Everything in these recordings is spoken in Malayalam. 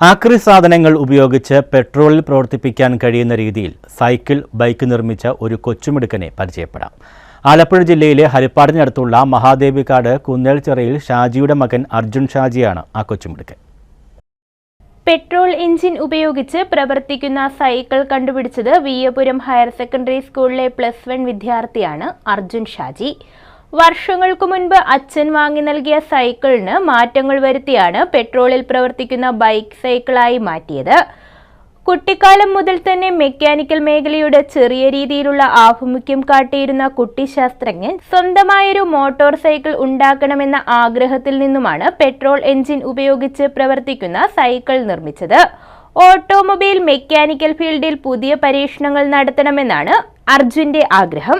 ആക്രി സാധനങ്ങൾ ഉപയോഗിച്ച് പെട്രോളിൽ പ്രവർത്തിപ്പിക്കാൻ കഴിയുന്ന രീതിയിൽ സൈക്കിൾ ബൈക്ക് നിർമ്മിച്ച ഒരു കൊച്ചുമിടുക്കനെ പരിചയപ്പെടാം. ആലപ്പുഴ ജില്ലയിലെ ഹരിപ്പാടിനടുത്തുള്ള മഹാദേവിക്കാട് കുന്നേൽച്ചിറയിൽ ഷാജിയുടെ മകൻ അർജുൻ ഷാജിയാണ് ആ കൊച്ചുമിടുക്കൻ. പെട്രോൾ എഞ്ചിൻ ഉപയോഗിച്ച് പ്രവർത്തിക്കുന്ന സൈക്കിൾ കണ്ടുപിടിച്ചത് വീയപുരം ഹയർ സെക്കൻഡറി സ്കൂളിലെ പ്ലസ് വൺ വിദ്യാർത്ഥിയാണ് അർജുൻ ഷാജി. വർഷങ്ങൾക്കു മുൻപ് അച്ഛൻ വാങ്ങി നൽകിയ സൈക്കിളിന് മാറ്റങ്ങൾ വരുത്തിയാണ് പെട്രോളിൽ പ്രവർത്തിക്കുന്ന ബൈക്ക് സൈക്കിളായി മാറ്റിയത്. കുട്ടിക്കാലം മുതൽ തന്നെ മെക്കാനിക്കൽ മേഖലയുടെ ചെറിയ രീതിയിലുള്ള ആഭിമുഖ്യം കാട്ടിയിരുന്ന കുട്ടി ശാസ്ത്രജ്ഞൻ സ്വന്തമായൊരു മോട്ടോർ സൈക്കിൾ ഉണ്ടാക്കണമെന്ന ആഗ്രഹത്തിൽ നിന്നുമാണ് പെട്രോൾ എഞ്ചിൻ ഉപയോഗിച്ച് പ്രവർത്തിക്കുന്ന സൈക്കിൾ നിർമ്മിച്ചത്. ഓട്ടോമൊബൈൽ മെക്കാനിക്കൽ ഫീൽഡിൽ പുതിയ പരീക്ഷണങ്ങൾ നടത്തണമെന്നാണ് അർജുന്റെ ആഗ്രഹം.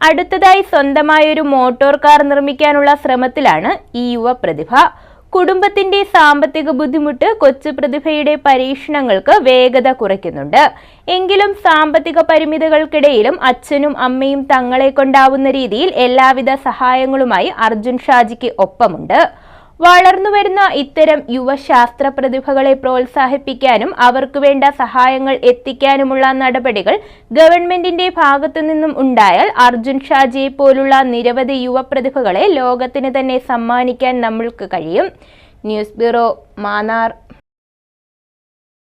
അടുത്തതായി സ്വന്തമായൊരു മോട്ടോർ കാർ നിർമ്മിക്കാനുള്ള ശ്രമത്തിലാണ് ഈ യുവ പ്രതിഭ. കുടുംബത്തിന്റെ സാമ്പത്തിക ബുദ്ധിമുട്ട് കൊച്ചു പ്രതിഭയുടെ പരീക്ഷണങ്ങൾക്ക് വേഗത കുറയ്ക്കുന്നുണ്ട്. എങ്കിലും സാമ്പത്തിക പരിമിതികൾക്കിടയിലും അച്ഛനും അമ്മയും തങ്ങളെ കൊണ്ടാവുന്ന രീതിയിൽ എല്ലാവിധ സഹായങ്ങളുമായി അർജുൻ ഷാജിക്ക് ഒപ്പമുണ്ട്. വളർന്നുവരുന്ന ഇത്തരം യുവശാസ്ത്ര പ്രതിഭകളെ പ്രോത്സാഹിപ്പിക്കാനും അവർക്ക് വേണ്ട സഹായങ്ങൾ എത്തിക്കാനുമുള്ള നടപടികൾ ഗവൺമെന്റിന്റെ ഭാഗത്തു നിന്നും ഉണ്ടായാൽ അർജുൻ ഷാജിയെ പോലുള്ള നിരവധി യുവപ്രതിഭകളെ ലോകത്തിന് തന്നെ സമ്മാനിക്കാൻ നമ്മൾക്ക് കഴിയും. News bureau Mannar.